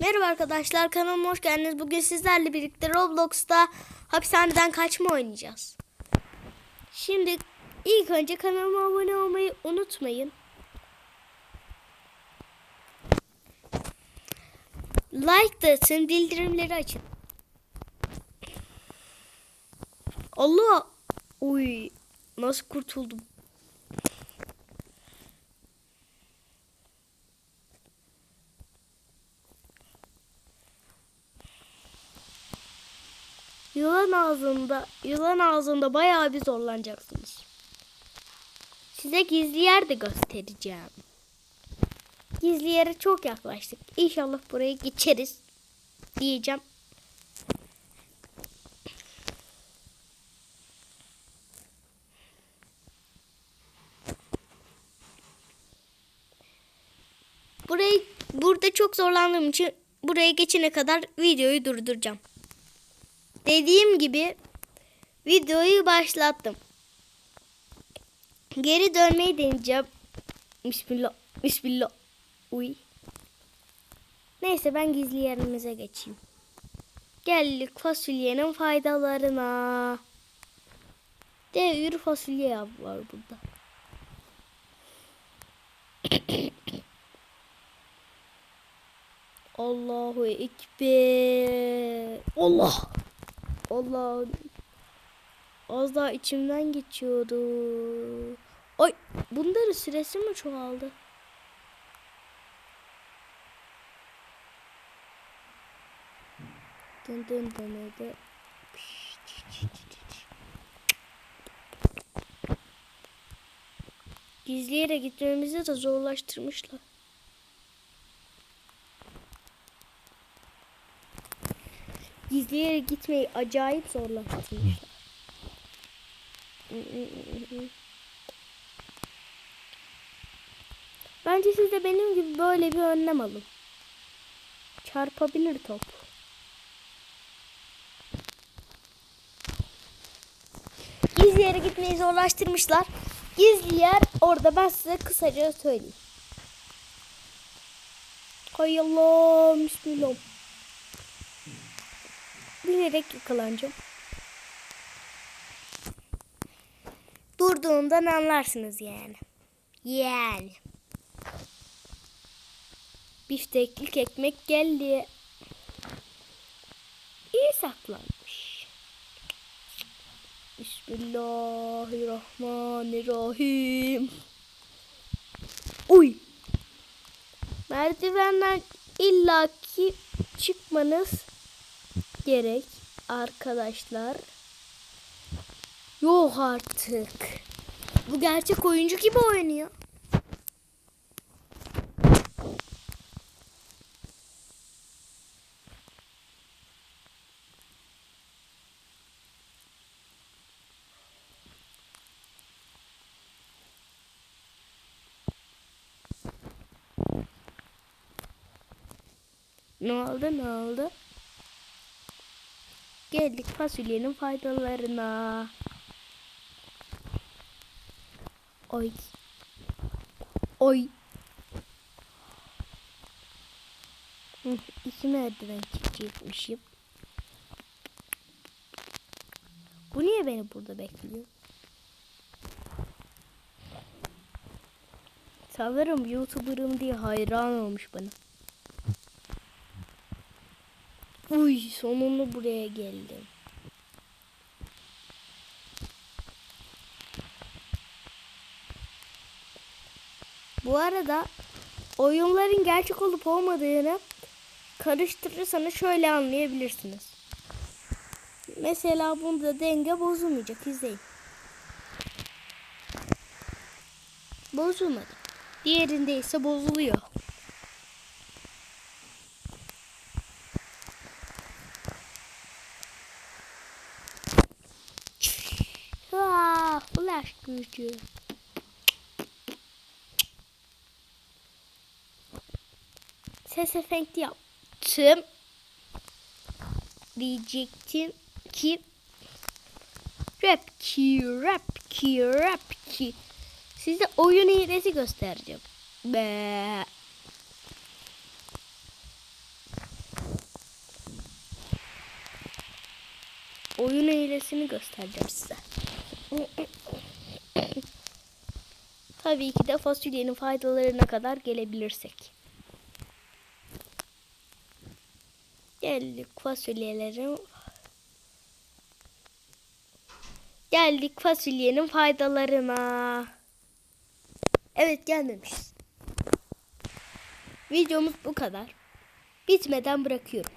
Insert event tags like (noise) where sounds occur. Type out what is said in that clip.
Merhaba arkadaşlar kanalıma hoş geldiniz. Bugün sizlerle birlikte Roblox'ta hapishaneden kaçma oynayacağız. Şimdi ilk önce kanalıma abone olmayı unutmayın. Like da atın, bildirimleri açın. Allah! Uy, nasıl kurtuldum? Yılan ağzında, yılan ağzında bayağı bir zorlanacaksınız. Size gizli yer de göstereceğim. Gizli yere çok yaklaştık. İnşallah buraya geçeriz diyeceğim. Burayı burada çok zorlandığım için buraya geçene kadar videoyu durduracağım. Dediğim gibi videoyu başlattım. Geri dönmeyi deneyeceğim. Bismillah. Bismillah. Uy. Neyse ben gizli yerimize geçeyim. Geldik fasulyenin faydalarına. Devir fasulye var burada. (coughs) Allahu Ekber. Allah. Allah. Az daha içimden geçiyordu. Ay bunların süresi mi çoğaldı? Dın dın dın dın. Gizli yere gitmemizi de zorlaştırmışlar. Gizli yere gitmeyi acayip zorlaştırmışlar. Bence siz de benim gibi böyle bir önlem alın. Çarpabilir top. Gizli yere gitmeyi zorlaştırmışlar. Gizli yer orada ben size kısaca söyleyeyim. Hay Allah bismillah. Bilerek yakalanacağım. Durduğundan anlarsınız yani. Yani. Bifteklik ekmek geldi. İyi saklanmış. Bismillahirrahmanirrahim. Uy. Merdivenden illaki çıkmanız gerek arkadaşlar. Yok artık. Bu gerçek oyuncu gibi oynuyor. Ne oldu ne oldu? Geldik fasulyenin faydalarına. Oy. Oy. Hı, iki merdiven çekecekmişim. Bu niye beni burada bekliyor? Sanırım YouTuber'ım diye hayran olmuş bana. Uy sonunda buraya geldim. Bu arada oyunların gerçek olup olmadığını karıştırırsanız şöyle anlayabilirsiniz. Mesela bunda denge bozulmayacak. izleyin. Bozulmadı. Diğerinde ise bozuluyor. güneş gücü. Ses efekti yaptım. Diyecektim ki rap ki rap ki rap ki size oyun hilesi göstereceğim. Be. Oyun hilesini göstereceğim size. Tabii ki de fasulyenin faydalarına kadar gelebilirsek. Geldik fasulyelerin Geldik fasulyenin faydalarına. Evet gelmemişiz. Videomuz bu kadar. Bitmeden bırakıyorum.